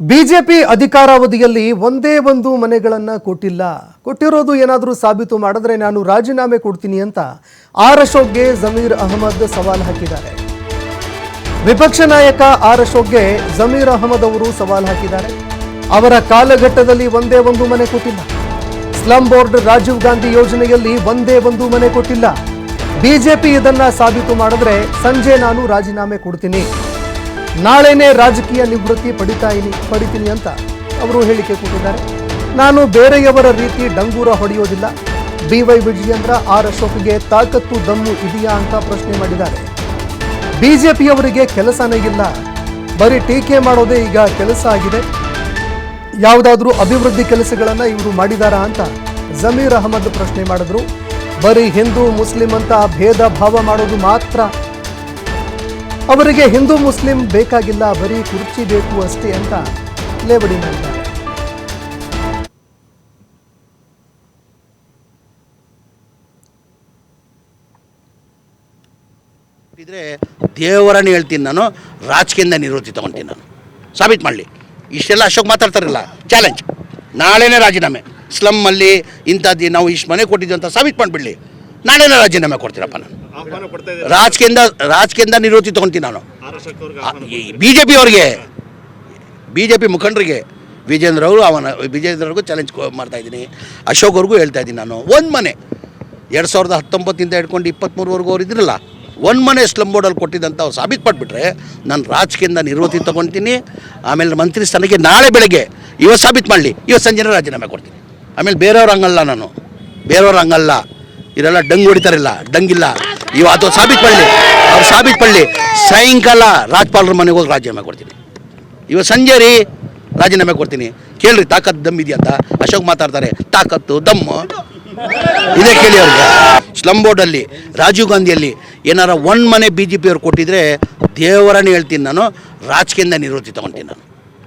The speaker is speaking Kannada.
ಬಿಜೆಪಿ ಅಧಿಕಾರಾವಧಿಯಲ್ಲಿ ಒಂದೇ ಒಂದು ಮನೆಗಳನ್ನು ಕೊಟ್ಟಿಲ್ಲ. ಕೊಟ್ಟಿರೋದು ಏನಾದರೂ ಸಾಬೀತು ಮಾಡಿದ್ರೆ ನಾನು ರಾಜೀನಾಮೆ ಕೊಡ್ತೀನಿ ಅಂತ ಆರ್ ಅಶೋಕ್ಗೆ ಜಮೀರ್ ಅಹಮದ್ ಸವಾಲ್ ಹಾಕಿದ್ದಾರೆ. ವಿಪಕ್ಷ ನಾಯಕ ಆರ್ ಅಶೋಕ್ಗೆ ಜಮೀರ್ ಅಹಮದ್ ಅವರು ಸವಾಲ್ ಹಾಕಿದ್ದಾರೆ. ಅವರ ಕಾಲಘಟ್ಟದಲ್ಲಿ ಒಂದೇ ಒಂದು ಮನೆ ಕೊಟ್ಟಿಲ್ಲ. ಸ್ಲಂ ಬೋರ್ಡ್ ರಾಜೀವ್ ಗಾಂಧಿ ಯೋಜನೆಯಲ್ಲಿ ಒಂದೇ ಒಂದು ಮನೆ ಕೊಟ್ಟಿಲ್ಲ. ಬಿಜೆಪಿ ಇದನ್ನ ಸಾಬೀತು ಮಾಡಿದ್ರೆ ಸಂಜೆ ನಾನು ರಾಜೀನಾಮೆ ಕೊಡ್ತೀನಿ. ನಾಳೆನೇ ರಾಜಕೀಯ ನಿವೃತ್ತಿ ಪಡಿತಾಯಿನಿ ಪಡಿತೀನಿ ಅಂತ ಅವರು ಹೇಳಿಕೆ ಕೊಟ್ಟಿದ್ದಾರೆ. ನಾನು ಬೇರೆಯವರ ರೀತಿ ಡಂಗೂರ ಹೊಡೆಯೋದಿಲ್ಲ. ಬಿ ವೈ ವಿಜಯೇಂದ್ರ ಆರ್ ಅಶೋಕ್ಗೆ ತಾಕತ್ತು ದಮ್ಮು ಇದೆಯಾ ಅಂತ ಪ್ರಶ್ನೆ ಮಾಡಿದ್ದಾರೆ. ಬಿಜೆಪಿಯವರಿಗೆ ಕೆಲಸನೇ ಇಲ್ಲ. ಬರೀ ಟೀಕೆ ಮಾಡೋದೇ ಈಗ ಕೆಲಸ ಆಗಿದೆ. ಯಾವುದಾದ್ರೂ ಅಭಿವೃದ್ಧಿ ಕೆಲಸಗಳನ್ನ ಇವರು ಮಾಡಿದಾರಾ ಅಂತ ಜಮೀರ್ ಅಹಮದ್ ಪ್ರಶ್ನೆ ಮಾಡಿದ್ರು. ಬರೀ ಹಿಂದೂ, ಮುಸ್ಲಿಂ ಅಂತ ಭೇದ ಭಾವ ಮಾಡೋದು ಮಾತ್ರ ಅವರಿಗೆ ಹಿಂದೂ ಮುಸ್ಲಿಂ ಬೇಕಾಗಿಲ್ಲ, ಬರೀ ಕುರ್ಚಿ ಬೇಕು ಅಷ್ಟೇ ಅಂತ ಲೇವಡಿ ಮಾಡಿದ್ದಾರೆ. ಇದ್ರೆ ದೇವರನ್ನ ಹೇಳ್ತೀನಿ ನಾನು, ರಾಜಕೀಯದಿಂದ ನಿವೃತ್ತಿ ತಗೊಂತೀನಿ ನಾನು. ಸಾಬೀತು ಮಾಡಲಿ. ಇಷ್ಟೆಲ್ಲ ಅಶೋಕ್ ಮಾತಾಡ್ತಾರಲ್ಲ ಚಾಲೆಂಜ್ ನಾಳೆನೇ ರಾಜೀನಾಮೆ. ಸ್ಲಮ್ಮಲ್ಲಿ ಇಂಥದ್ದು ನಾವು ಇಷ್ಟು ಮನೆ ಕೊಟ್ಟಿದ್ದೀವಿ ಅಂತ ಸಾಬೀತು ಮಾಡಿಬಿಡಲಿ. ನಾಳೆನೇ ರಾಜೀನಾಮೆ ಕೊಡ್ತೀನಪ್ಪ ನಾನು. ರಾಜಕೀಯದಿಂದ ರಾಜಕೀಯದಿಂದ ನಿವೃತ್ತಿ ತೊಗೊಂತೀನಿ ನಾನು. ಬಿ ಜೆ ಪಿಯವ್ರಿಗೆ ಬಿ ಜೆ ಪಿ ಮುಖಂಡರಿಗೆ ವಿಜೇಂದ್ರ ಅವರು ಅವನ ವಿಜೇಂದ್ರ ಅವ್ರಿಗೂ ಚಾಲೆಂಜ್ ಮಾಡ್ತಾ ಇದ್ದೀನಿ. ಅಶೋಕ್ ಅವ್ರಿಗೂ ಹೇಳ್ತಾ ಇದ್ದೀನಿ ನಾನು. ಒಂದು ಮನೆ ಎರಡು ಸಾವಿರದ ಹತ್ತೊಂಬತ್ತಿಂದ ಹಿಡ್ಕೊಂಡು ಇಪ್ಪತ್ತ್ಮೂರವರೆಗೂ ಅವ್ರು ಇದ್ರಲ್ಲ. ಒಂದು ಮನೆ ಸ್ಲಮ್ ಬೋರ್ಡಲ್ಲಿ ಕೊಟ್ಟಿದ್ದಂಥ ಅವ್ರು ಸಾಬೀತು ಪಟ್ಬಿಟ್ರೆ ನಾನು ರಾಜಕೀಯದಿಂದ ನಿವೃತ್ತಿ ತೊಗೊತೀನಿ. ಆಮೇಲೆ ಮಂತ್ರಿ ಸ್ಥಾನಕ್ಕೆ ನಾಳೆ ಬೆಳಗ್ಗೆ ಇವತ್ತು ಸಾಬೀತು ಮಾಡಲಿ ಇವತ್ತು ಸಂಜೆನೇ ರಾಜೀನಾಮೆ ಕೊಡ್ತೀನಿ. ಆಮೇಲೆ ಬೇರೆಯವ್ರು ಹಂಗಲ್ಲ ನಾನು. ಬೇರೆಯವ್ರು ಹಂಗಲ್ಲ. ಇವರೆಲ್ಲ ಡಂಗ್ ಹೊಡಿತಾರಿಲ್ಲ ಡಂಗಿಲ್ಲ ಅದು ಸಾಬೀತು ಪಳ್ಳಿ ಅವ್ರು ಸಾಬೀತು ಪಳ್ಳಿ ಸಾಯಂಕಾಲ ರಾಜ್ಪಾಲರ ಮನೆಗೆ ಹೋಗಿ ರಾಜೀನಾಮೆ ಕೊಡ್ತೀನಿ. ಇವ ಸಂಜೆ ರೀ ರಾಜೀನಾಮೆ ಕೊಡ್ತೀನಿ. ಕೇಳ್ರಿ ತಾಕತ್ ದಮ್ ಇದೆಯಾ ಅಂತ. ಅಶೋಕ್ ಮಾತಾಡ್ತಾರೆ, ತಾಕತ್ತು ದಮ್ಮು ಇದೇ ಕೇಳಿ ಅವ್ರಿಗೆ. ಸ್ಲಮ್ ಬೋರ್ಡಲ್ಲಿ, ರಾಜೀವ್ ಗಾಂಧಿಯಲ್ಲಿ ಏನಾರ ಒಂದು ಮನೆ ಬಿ ಜೆ ಪಿಯವ್ರು ಕೊಟ್ಟಿದ್ರೆ ದೇವರನ್ನೇ ಹೇಳ್ತೀನಿ ನಾನು, ರಾಜಕೀಯದಿಂದ ನಿವೃತ್ತಿ ತಗೊತೀನಿ ನಾನು.